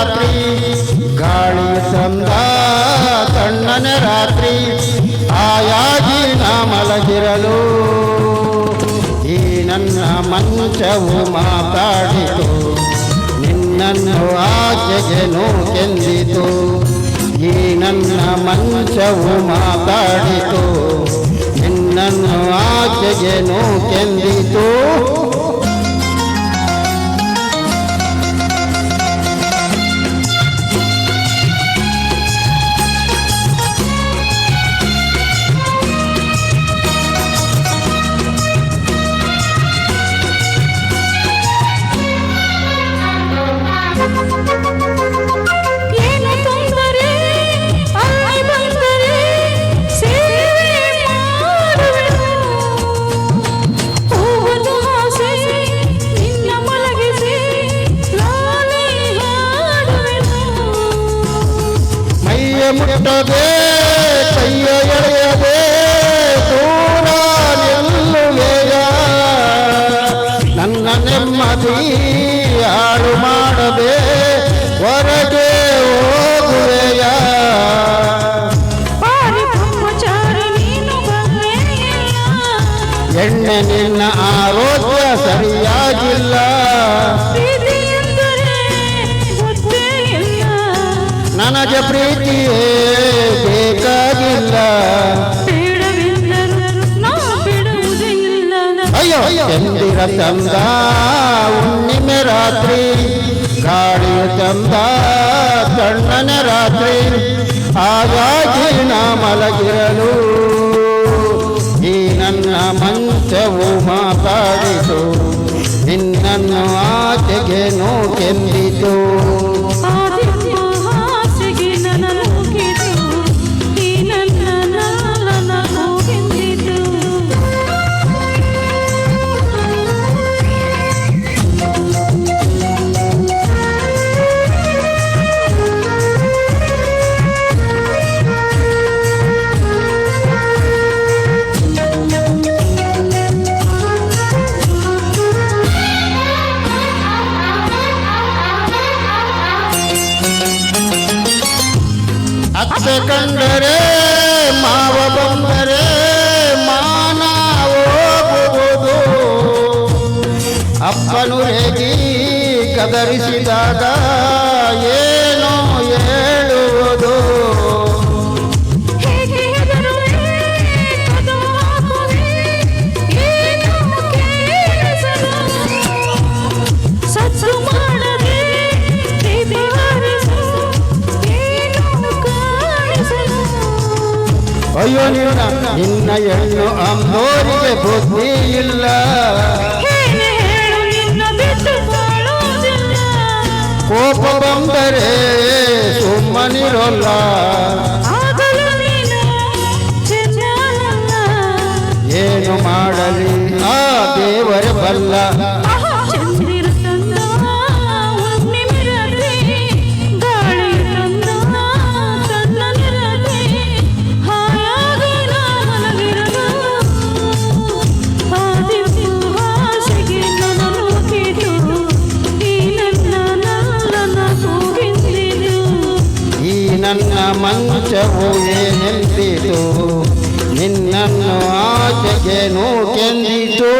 ರಾತ್ರಿ. ಗಾಳಿ ಸಂದ ತಣ್ಣನೆ ರಾತ್ರಿ. ಆಯಾಗಿ ನಾ ಮಲಗಿರಲು ಈ ನನ್ನ ಮಂಚವು ಮಾತಾಡಿತು. ನಿನ್ನನ್ನು ಆಚೆಗೆ ಕೆಂದಿತು ಈ ನನ್ನ ಮಂಚವು ಮಾತಾಡಿತು. ನಿನ್ನನ್ನು ಆಚೆಗೆ ಕೆಂದಿತು ಮುಟ್ಟದೆ ಕೈಯ ಎಳೆಯದೆ ದೂರ ನಿಲ್ಲುವೆಯ ನನ್ನ ನೆಮ್ಮದಿ ಹಾಳು ಮಾಡದೆ ಹೊರಗೆ ಹೋಗುವೆಯ? ಎಣ್ಣೆ ನಿನ್ನ ಆರೋಗ್ಯ ಸರಿಯಾಗಿಲ್ಲ. ನನಗೆ ಪ್ರೀತಿಯೇ ಬೇಕಾಗಿಲ್ಲ. ಅಯ್ಯೋ ಎಂದಿರ ಚಂದ ಹುಣ್ಣಿಮೆ ರಾತ್ರಿ ಗಾಳಿಯ ಚಂದ ಕಣ್ಣನ ರಾತ್ರಿ ಹಾಗಾಗಿ ನಾ ಮಲಗಿರಲು. ಈ ನನ್ನ ಮಂಚವು ಮಾತಾಡಿತು ನಿನ್ನನ್ನು ಆಚೆಗೆ ಕೆಂದಿತು ಅತ್ತೆ ಕಂಡರೆ ಮಾವ ಬಂದರೆ ಮಾನ ಹೋಗುವುದು ಅಪ್ಪನು ರೇಗಿ ಗದರಿಸಿದಾಗ ಏನೋ ಅಯ್ಯೋ ನಿನ್ನ ನಿನ್ನ ಹೆಣ್ಣು ಅಂಬೋರಿಗೆ ಬುದ್ಧಿ ಇಲ್ಲ. ಕೋಪ ಬಂದರೆ ಸುಮ್ಮನಿರೋಲ್ಲ. ಏನು ಮಾಡಲಿ? ಆ ದೇವರ ಬಲ್ಲ. ಮಂಚವು ಏನೆಂದಿತು ನಿನ್ನನ್ನು ಆಚೆಗೆ ಕೆಂದಿತು